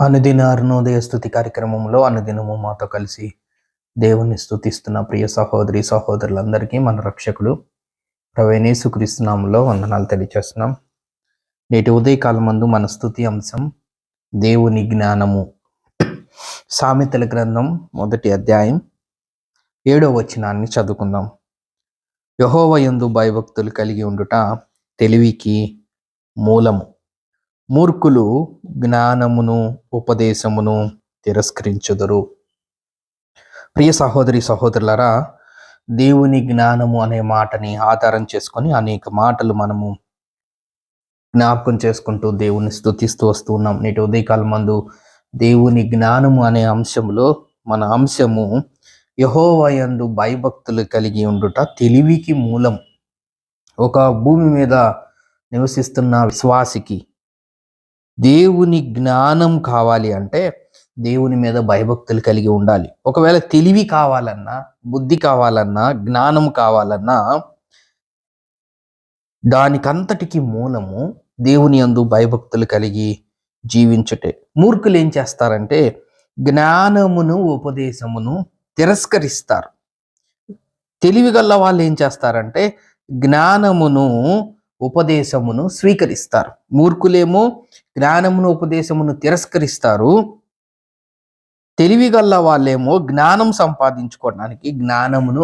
అనుదిన అరుణోదయ స్థుతి కార్యక్రమంలో అనుదినము మాతో కలిసి దేవుని స్థుతిస్తున్న ప్రియ సహోదరి సహోదరులందరికీ మన రక్షకుడు ప్రవేణేశు క్రీస్తునామంలో వందనాలు తెలియచేస్తున్నాం. నేటి ఉదయకాలం మందు మన స్థుతి అంశం దేవుని జ్ఞానము. సామెతల గ్రంథం మొదటి అధ్యాయం ఏడో వచనాన్ని చదువుకుందాం. యహోవయందు భయభక్తులు కలిగి ఉండుట తెలివికి మూలము. మూర్ఖులు జ్ఞానమును ఉపదేశమును తిరస్కరించుదురు. ప్రియ సహోదరి సహోదరులరా దేవుని జ్ఞానము అనే మాటని ఆధారం చేసుకొని అనేక మాటలు మనము జ్ఞాపకం చేసుకుంటూ దేవుని స్థుతిస్తూ వస్తూ ఉన్నాం. నేటి ఉదయకాలం మందు దేవుని జ్ఞానము అనే అంశంలో మన అంశము యహోవయందు భయభక్తులు కలిగి ఉండుట తెలివికి మూలం. ఒక భూమి మీద నివసిస్తున్న విశ్వాసికి దేవుని జ్ఞానం కావాలి అంటే దేవుని మీద భయభక్తులు కలిగి ఉండాలి. ఒకవేళ తెలివి కావాలన్నా బుద్ధి కావాలన్నా జ్ఞానం కావాలన్నా దానికంతటికి మూలము దేవుని యందు భయభక్తులు కలిగి జీవించుటే. మూర్ఖులు ఏం చేస్తారంటే జ్ఞానమును ఉపదేశమును తిరస్కరిస్తారు. తెలివి గల్ల వాళ్ళు ఏం చేస్తారంటే జ్ఞానమును ఉపదేశమును స్వీకరిస్తారు. మూర్ఖులేమో జ్ఞానమును ఉపదేశమును తిరస్కరిస్తారు. తెలివి గల్ల వాళ్ళేమో జ్ఞానం సంపాదించుకోవడానికి జ్ఞానమును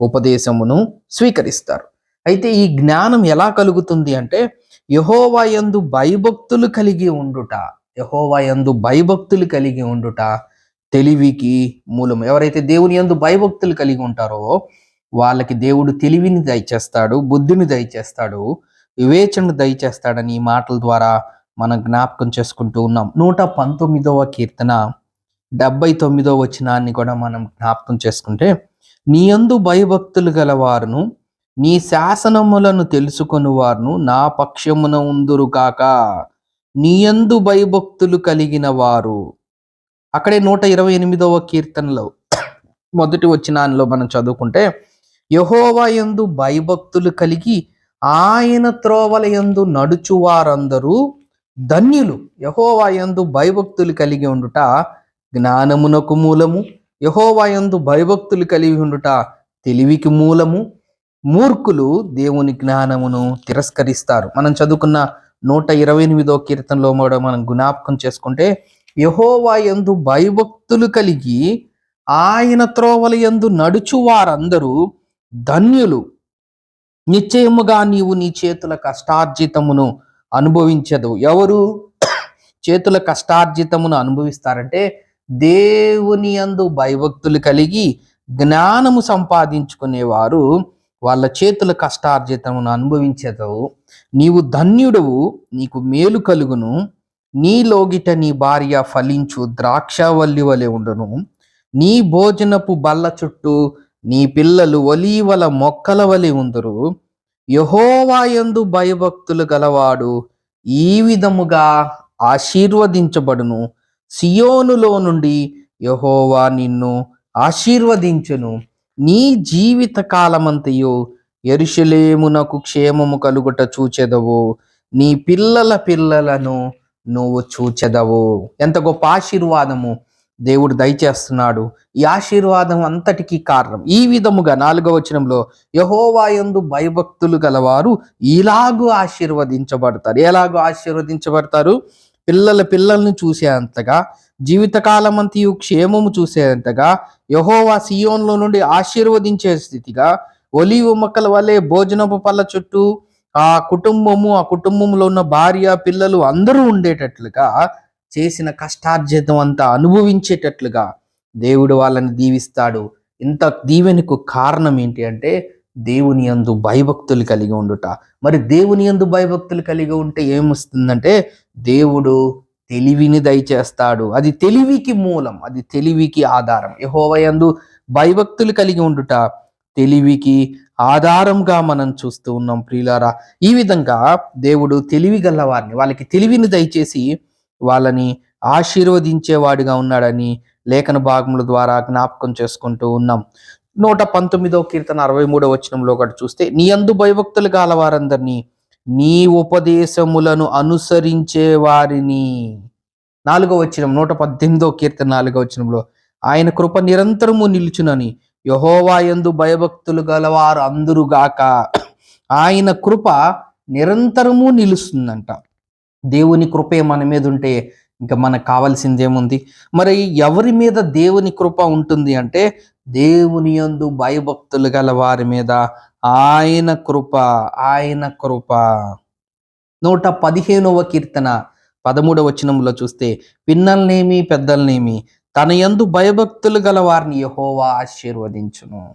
ఉపదేశమును స్వీకరిస్తారు. అయితే ఈ జ్ఞానం ఎలా కలుగుతుంది అంటే యహోవాయందు భయభక్తులు కలిగి ఉండుట యహోవాయందు భయభక్తులు కలిగి ఉండుట తెలివికి మూలం ఎవరైతే దేవుని యందు భయభక్తులు కలిగి ఉంటారో వాళ్ళకి దేవుడు తెలివిని దయచేస్తాడు బుద్ధిని దయచేస్తాడు వివేచన దయచేస్తాడని ఈ మాటల ద్వారా మనం జ్ఞాపకం చేసుకుంటూ ఉన్నాం. నూట పంతొమ్మిదవ కీర్తన డెబ్బై తొమ్మిదవ వచనాన్ని కూడా మనం జ్ఞాపకం చేసుకుంటే నీ యందు భయభక్తులు గలవారును నీ శాసనములను తెలుసుకొని వారును నా పక్షమున ఉందురు కాక నీయందు భయభక్తులు కలిగిన వారు. అక్కడే నూట ఇరవై ఎనిమిదవ కీర్తనలో మొదటి వచనాల్లో మనం చదువుకుంటే యహోవా యందు భయభక్తులు కలిగి ఆయన త్రోవల యందు నడుచు వారందరూ ధన్యులు. యహోవాయందు భయభక్తులు కలిగి ఉండుట జ్ఞానమునకు మూలము. యహోవాయందు భయభక్తులు కలిగి ఉండుట తెలివికి మూలము. మూర్ఖులు దేవుని జ్ఞానమును తిరస్కరిస్తారు. మనం చదువుకున్న నూట ఇరవై ఎనిమిదో కీర్తనలో కూడా మనం జ్ఞాపకం చేసుకుంటే యహోవా యందు భయభక్తులు కలిగి ఆయన త్రోవల యందు నడుచు వారందరూ ధన్యులు. నిశ్చయముగా నీవు నీ చేతుల కష్టార్జితమును అనుభవించదు. ఎవరు చేతుల కష్టార్జితమును అనుభవిస్తారంటే దేవుని యందు భయభక్తులు కలిగి జ్ఞానము సంపాదించుకునేవారు వాళ్ళ చేతుల కష్టార్జితమును అనుభవించదు. నీవు ధన్యుడవు నీకు మేలు కలుగును. నీలోగిట నీ భార్య ఫలించు ద్రాక్షవల్లి వలె ఉండును. నీ భోజనపు బల్ల చుట్టూ నీ పిల్లలు ఒలీవల మొక్కల వలె ఉందరు. యహోవాయందు భయభక్తులు గలవాడు ఈ విధముగా ఆశీర్వదించబడును. సియోనులో నుండి యహోవా నిన్ను ఆశీర్వదించును. నీ జీవిత కాలమంతయు ఎరుషలేమునకు క్షేమము కలుగుట చూచెదవు. నీ పిల్లల పిల్లలను నువ్వు చూచెదవు. ఎంత గొప్ప ఆశీర్వాదము. దేవుడు దయచేస్తున్నాడు. ఈ ఆశీర్వాదం అంతటికీ కారణం. ఈ విధముగా నాలుగవ వచనంలో యహోవాయందు భయభక్తులు గలవారు ఇలాగూ ఆశీర్వదించబడతారు. ఎలాగో ఆశీర్వదించబడతారు? పిల్లల పిల్లల్ని చూసేంతగా జీవితకాలం అంతయు క్షేమము చూసేంతగా యహోవా సియోన్లో నుండి ఆశీర్వదించే స్థితిగా ఒలివు మొక్కల వలె భోజనపు పళ్ళ చుట్టూ ఆ కుటుంబము ఆ కుటుంబంలో ఉన్న భార్య పిల్లలు అందరూ ఉండేటట్లుగా చేసిన కష్టార్జితం అంతా అనుభవించేటట్లుగా దేవుడు వాళ్ళని దీవిస్తాడు. ఇంత దీవెనకు కారణం ఏంటి అంటే దేవుని యందు భయభక్తులు కలిగి ఉండుట. మరి దేవుని యందు భయభక్తులు కలిగి ఉంటే ఏమొస్తుందంటే దేవుడు తెలివిని దయచేస్తాడు. అది తెలివికి మూలం అది తెలివికి ఆధారం. యహోవయందు భయభక్తులు కలిగి ఉండుట తెలివికి ఆధారంగా మనం చూస్తూ ఉన్నాం ప్రియులారా. ఈ విధంగా దేవుడు తెలివి గల వారిని వాళ్ళకి తెలివిని దయచేసి వాళ్ళని ఆశీర్వదించేవాడిగా ఉన్నాడని లేఖన భాగముల ద్వారా జ్ఞాపకం చేసుకుంటూ ఉన్నాం. నూట పంతొమ్మిదో కీర్తన అరవై మూడో వచనంలో ఒకటి చూస్తే నీ అందు భయభక్తులు గల వారందరినీ నీ ఉపదేశములను అనుసరించే వారిని. నాలుగో వచనం నూట పద్దెనిమిదో కీర్తన నాలుగో వచనంలో ఆయన కృప నిరంతరము నిలుచునని యహోవా ఎందు భయభక్తులు గలవారు అందరుగాక ఆయన కృప నిరంతరము నిలుస్తుందంట. దేవుని కృపే మన మీద ఉంటే ఇంకా మనకు కావాల్సిందేముంది? మరి ఎవరి మీద దేవుని కృప ఉంటుంది అంటే దేవుని యందు భయభక్తులు గల వారి మీద ఆయన కృప ఆయన కృప. నూట పదిహేనవ కీర్తన పదమూడవ వచనంలో చూస్తే పిన్నల్నేమి పెద్దల్నేమి తన యందు భయభక్తులు గల వారిని యహోవా ఆశీర్వదించును.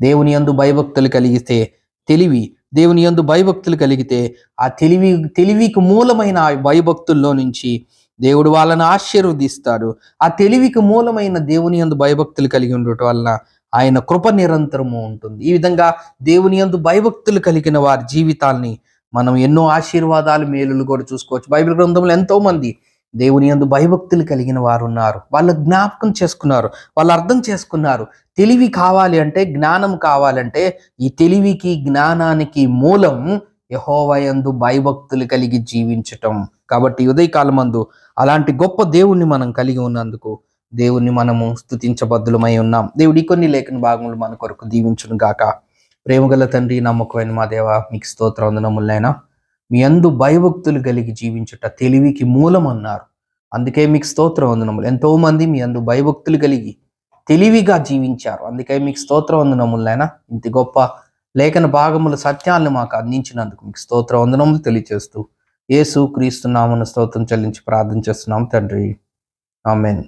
దేవుని యందు భయభక్తులు కలిగితే తెలివి దేవుని యందు భయభక్తులు కలిగితే ఆ తెలివి తెలివికి మూలమైన ఆ భయభక్తుల్లో నుంచి దేవుడు వాళ్ళని ఆశీర్వదిస్తాడు. ఆ తెలివికి మూలమైన దేవుని యందు భయభక్తులు కలిగి ఉండటం వలన ఆయన కృప నిరంతరము ఉంటుంది. ఈ విధంగా దేవుని యందు భయభక్తులు కలిగిన వారి జీవితాల్ని మనం ఎన్నో ఆశీర్వాదాలు మేలులు కూడా చూసుకోవచ్చు. బైబిల్ గ్రంథంలో ఎంతో మంది దేవుని యందు భయభక్తులు కలిగిన వారు ఉన్నారు వాళ్ళు జ్ఞాపకం చేసుకున్నారు. వాళ్ళు అర్థం చేసుకున్నారు. తెలివి కావాలి అంటే జ్ఞానం కావాలంటే ఈ తెలివికి జ్ఞానానికి మూలం యహోవయందు భయభక్తులు కలిగి జీవించటం. కాబట్టి ఉదయకాలమందు అలాంటి గొప్ప దేవుణ్ణి మనం కలిగి ఉన్నందుకు దేవుణ్ణి మనము స్థుతించబద్దులమై ఉన్నాం. దేవుడి కొన్ని లేఖన భాగములు మన కొరకు దీవించును గాక ప్రేమగల తండ్రి నమ్మకమైన మా దేవ మీకు స్తోత్ర వందనములైనా మీ అందు భయభక్తులు కలిగి జీవించుట తెలివికి మూలం అన్నారు అందుకే మీకు స్తోత్ర వందనములు. ఎంతోమంది మీ అందు భయభక్తులు కలిగి తెలివిగా జీవించారు. అందుకే మీకు స్తోత్ర వందనములైనా ఇంత గొప్ప లేఖన భాగముల సత్యాలను మాకు అందించినందుకు మీకు స్తోత్ర వందనములు తెలియచేస్తూ యేసు క్రీస్తు నామన స్తోత్రం చెల్లించి ప్రార్థన చేస్తున్నాం తండ్రి. ఆమెన్.